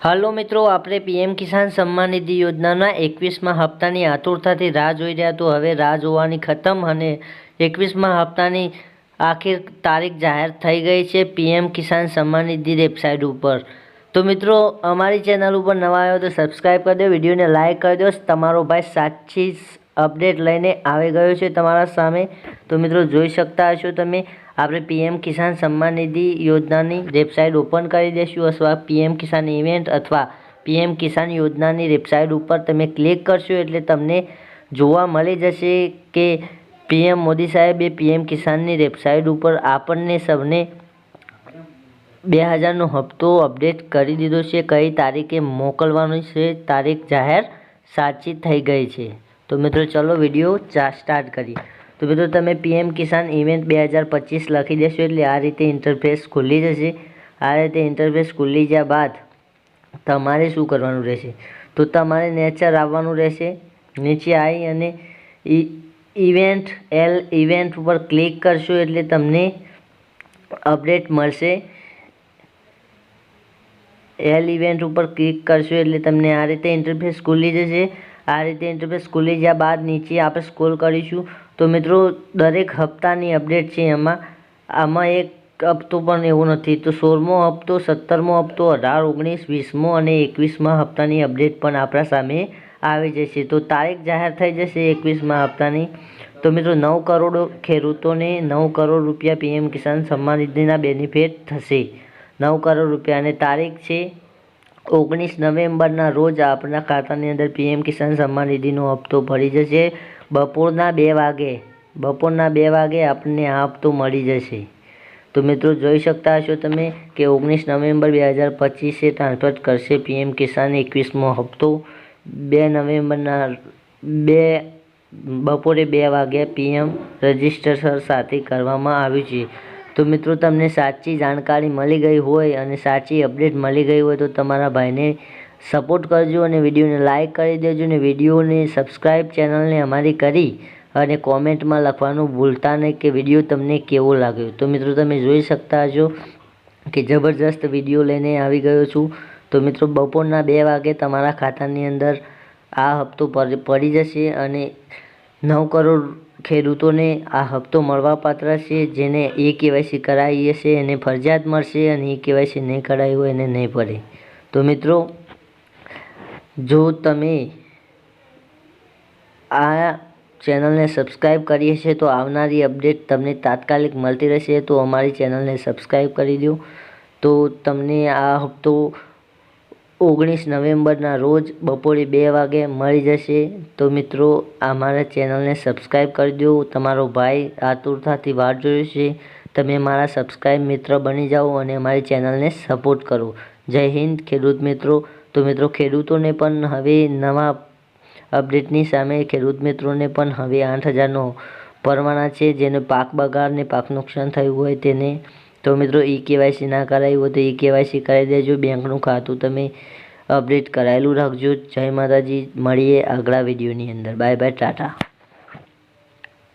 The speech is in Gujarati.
હાલો મિત્રો, આપણે પીએમ કિસાન સન્માન નિધિ યોજનાના એકવીસમાં હપ્તાની આતુરતાથી રાહ જોઈ રહ્યા તો હવે રાહ જોવાની ખતમ અને એકવીસમાં હપ્તાની આખિર તારીખ જાહેર થઈ ગઈ છે પીએમ કિસાન સન્માન નિધિ વેબસાઇટ ઉપર. તો મિત્રો, અમારી ચેનલ ઉપર નવા આવ્યો તો સબસ્ક્રાઈબ કરી દો, વિડીયોને લાઇક કરી દો. તમારો ભાઈ સાચી અપડેટ લઈને આવી ગયો છે તમારા સામે. તો મિત્રો, જોઈ શકતા હશો તમે. આપણે પીએમ કિસાન સન્માન નિધિ યોજનાની વેબસાઇટ ઓપન કરી દઈશું અથવા પીએમ કિસાન ઇવેન્ટ અથવા પીએમ કિસાન યોજનાની વેબસાઇટ ઉપર તમે ક્લિક કરશો એટલે તમને જોવા મળી જશે કે પીએમ મોદી સાહેબે પીએમ કિસાનની વેબસાઇટ ઉપર આપણને સૌને બે હજારનો હપ્તો અપડેટ કરી દીધો છે. કઈ તારીખે મોકલવાનો છે તારીખ જાહેર સાચી થઈ ગઈ છે. તો મિત્રો, ચલો વીડિયો સ્ટાર્ટ કરીએ. તો મિત્રો તમે પીએમ કિસાન ઇવેન્ટ બે હજાર પચીસ લખી દેશો એટલે આ રીતે ઇન્ટરફેસ ખુલ્લી જશે. આ રીતે ઇન્ટરફેસ ખુલ્લી જ્યાં બાદ તમારે શું કરવાનું રહેશે? તો તમારે નેચર આવવાનું રહેશે. નીચે આવી અને ઇવેન્ટ એલ ઇવેન્ટ ઉપર ક્લિક કરશો એટલે તમને અપડેટ મળશે. એલ ઇવેન્ટ ઉપર ક્લિક કરશો એટલે તમને આ રીતે ઇન્ટરફેસ ખુલ્લી જશે. આ રીતે ઇન્ટરફેસ ખુલી ગયા બાદ નીચે આપણે સ્ક્રોલ કરીશું, તો મિત્રો દરેક હપ્તાની અપડેટ છે એમાં. આમાં એક હપ્તો પણ એવો નથી. તો સોળમો હપ્તો, સત્તરમો હપ્તો, અઢાર, ઓગણીસ, વીસમો અને એકવીસમાં હપ્તાની અપડેટ પણ આપણા સામે આવી જશે. તો તારીખ જાહેર થઈ જશે એકવીસમાં હપ્તાની. તો મિત્રો નવ કરોડ ખેડૂતોને નવ કરોડ રૂપિયા પીએમ કિસાન સન્માન નિધિના બેનિફિટ થશે. નવ કરોડ રૂપિયા. અને તારીખ છે ઓગણીસ નવેમ્બરના રોજ આપણા ખાતાની અંદર પીએમ કિસાન સન્માન નિધિનો હપ્તો ભરી જશે. બપોરના બે વાગે, બપોરના બે વાગે આપણને આ હપ્તો મળી જશે. તો મિત્રો જોઈ શકતા હશો તમે કે ઓગણીસ નવેમ્બર બે હજાર પચીસે ટ્રાન્સફર કરશે પીએમ કિસાન એકવીસમો હપ્તો. બે નવેમ્બરના, બે, બપોરે બે વાગ્યા પીએમ રજિસ્ટર સાથે કરવામાં આવ્યું છે. તો મિત્રો, તમને સાચી જાણકારી મળી ગઈ હોય અને સાચી અપડેટ મળી ગઈ હોય તો તમારા ભાઈને સપોર્ટ કરજો અને વિડીયોને લાઇક કરી દેજો અને વિડીયોને સબસ્ક્રાઈબ ચેનલને અમારી કરી અને કોમેન્ટમાં લખવાનું ભૂલતા નહીં કે વીડિયો તમને કેવો લાગ્યો. તો મિત્રો, તમે જોઈ શકતા હશો કે જબરજસ્ત વીડિયો લઈને આવી ગયો છું. તો મિત્રો, બપોરના બે વાગે તમારા ખાતાની અંદર આ હપ્તો પડી જશે અને નવ કરોડ ખેડૂતોને આ હપ્તો મળવાપાત્ર છે, જેને એ કેવાયસી કરાવી હશે, એને ફરજિયાત મળશે અને એ કેવાયસી નહીં કરાવી હોય એને નહીં પડે તો મિત્રો, જો તમે આ ચેનલને સબસ્ક્રાઈબ કરીએ છીએ તો આવનારી અપડેટ તમને તાત્કાલિક મળતી રહેશે. તો અમારી ચેનલને સબસ્ક્રાઈબ કરી દો. તો તમને આ હપ્તો ઓગણીસ નવેમ્બરના રોજ બપોરે બે વાગે મળી જશે. તો મિત્રો, આ મારા ચેનલને સબસ્ક્રાઈબ કરી દો. તમારો ભાઈ આતુરતાથી વાટ જોયો છે. તમે મારા સબસ્ક્રાઈબ મિત્ર બની જાઓ અને મારી ચેનલને સપોર્ટ કરો. જય હિન્દ, ખેડૂત મિત્રો. તો મિત્રો, ખેડૂતોને પણ હવે નવા અપડેટની સામે ખેડૂત મિત્રોને પણ હવે આઠ હજારનો પરવાના છે. જેને પાક બગાડને પાક નુકસાન થયું હોય તેને તો મિત્રો, ઈ કેવાયસી ના કરાવી હોય તો ઈ કેવાયસી કરાવી દેજો, બેંકનું ખાતું તમે અપડેટ કરાયેલું રાખજો. જય માતાજી, મળીએ આગલા વિડીયોની અંદર. Bye bye, tata.